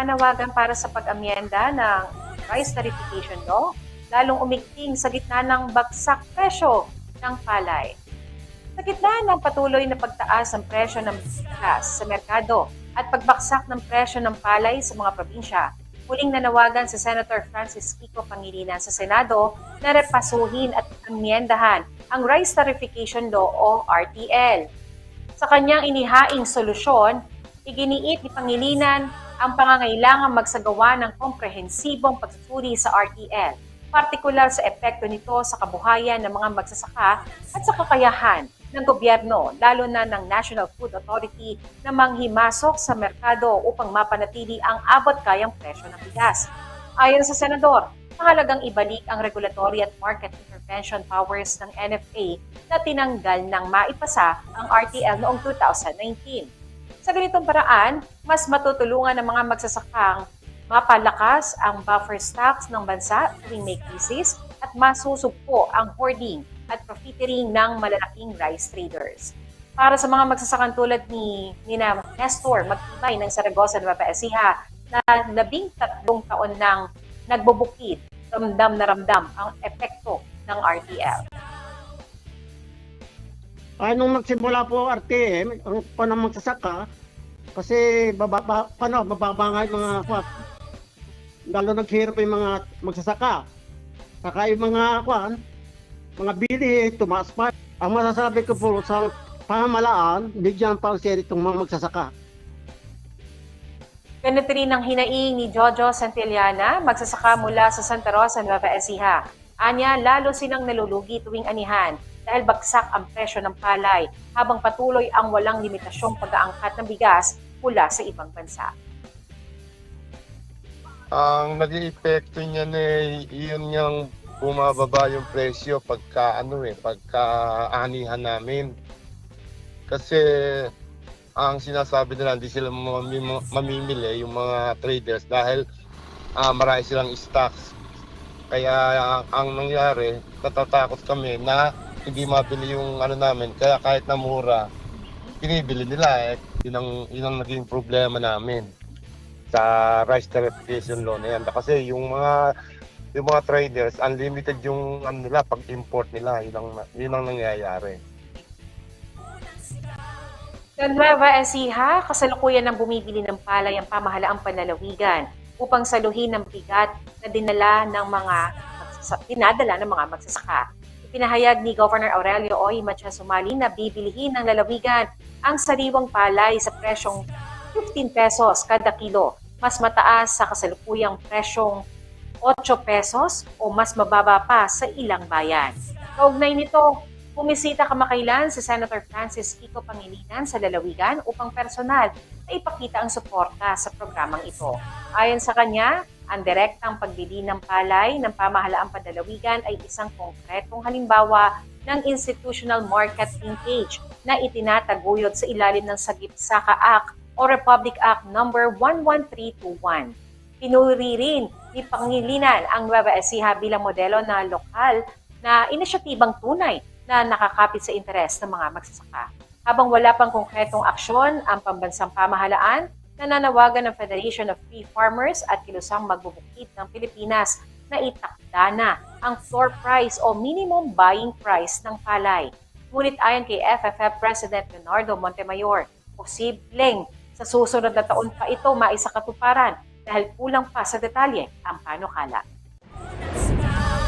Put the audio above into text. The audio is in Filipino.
panawagan para sa pag-amyenda ng Rice Tarification Law, lalong umigting sa gitna ng bagsak presyo ng palay. Sa gitna ng patuloy na pagtaas ng presyo ng bigas sa merkado at pagbaksak ng presyo ng palay sa mga probinsya, muling nanawagan si Senator Francis Kiko Pangilinan sa Senado na repasuhin at amyendahan ang Rice Tarification Law o RTL. Sa kanyang inihaing solusyon, iginiit ni Pangilinan ang pangangailangan magsagawa ng komprehensibong pagsusuri sa RTL, partikular sa epekto nito sa kabuhayan ng mga magsasaka at sa kakayahan ng gobyerno, lalo na ng National Food Authority na manghimasok sa merkado upang mapanatili ang abot-kayang presyo ng bigas. Ayon sa Senador, mahalagang ibalik ang regulatory at market intervention powers ng NFA na tinanggal ng maipasa ang RTL noong 2019. Sa ganitong paraan, mas matutulungan ng mga magsasakang mapalakas ang buffer stocks ng bansa tuwing may krisis at masusugpo ang hoarding at profiteering ng malalaking rice traders. Para sa mga magsasakang tulad ni Nina Nestor Magtibay ng Saragosa Nueva Ecija na labing tatlong taon nang nagbubukid, ramdam na ramdam ang epekto ng RTL. Ay, nung nagsimula po RTM, ang panang magsasaka, kasi bababa, paano, mababa nga yung mga, kwa, lalo naghirap yung mga magsasaka. Saka yung mga, kwan, mga bili, tumaas pa. Ang masasabi ko po sa pamahalaan, bigyan pa ang seri itong mga magsasaka. Ganito rin ang hinaing ni Jojo Santillana, magsasaka mula sa Santa Rosa, Nueva Ecija. Anya, lalo silang nalulugi tuwing anihan dahil bagsak ang presyo ng palay habang patuloy ang walang limitasyong pag-aangkat ng bigas mula sa ibang bansa. Ang naging epekto niyan eh, yun yung bumababa yung presyo pagka ano eh, pagka anihan namin. Kasi ang sinasabi nila hindi sila mamim- mamimili yung mga traders dahil ah, marami silang stocks. Kaya ang, ang nangyari, natatakot kami na hindi mabili yung ano namin. Kaya kahit na mura, pinibili nila eh. Yun ang, yun ang naging problema namin sa rice tarification law na. Kasi yung mga yung mga traders, unlimited yung ano nila, pag-import nila, yun ang, yun ang nangyayari. Sa Nueva Ecija, kasalukuyan ng bumibili ng palay ang pamahalaang panlalawigan upang saluhin ang bigat na dinala ng mga dinadala ng mga magsasaka. Ipinahayag ni Governor Aurelio Oy Sumali na bibilihin ng lalawigan ang sariwang palay sa presyong 15 pesos kada kilo, mas mataas sa kasalukuyang presyong 8 pesos o mas mababa pa sa ilang bayan. Kaugnay nito, bumisita kamakailan si Senator Francis Kiko Pangilinan sa lalawigan upang personal na ipakita ang suporta sa programang ito. Ayon sa kanya, ang direktang pagbili ng palay ng pamahalaang padalawigan ay isang konkretong halimbawa ng institutional market linkage na itinataguyod sa ilalim ng Sagip Saka Act o Republic Act No. 11321. Pinuri rin ni Pangilinan ang Nueva Ecija bilang modelo na lokal na inisyatibang tunay na nakakapit sa interes ng mga magsasaka. Habang wala pang konkretong aksyon ang pambansang pamahalaan, nananawagan ng Federation of Free Farmers at kilusang magbubukid ng Pilipinas na itakda na ang floor price o minimum buying price ng palay. Ngunit ayon kay FFF President Leonardo Montemayor, posibleng sa susunod na taon pa ito maisakatuparan dahil kulang pa sa detalye ang panukala.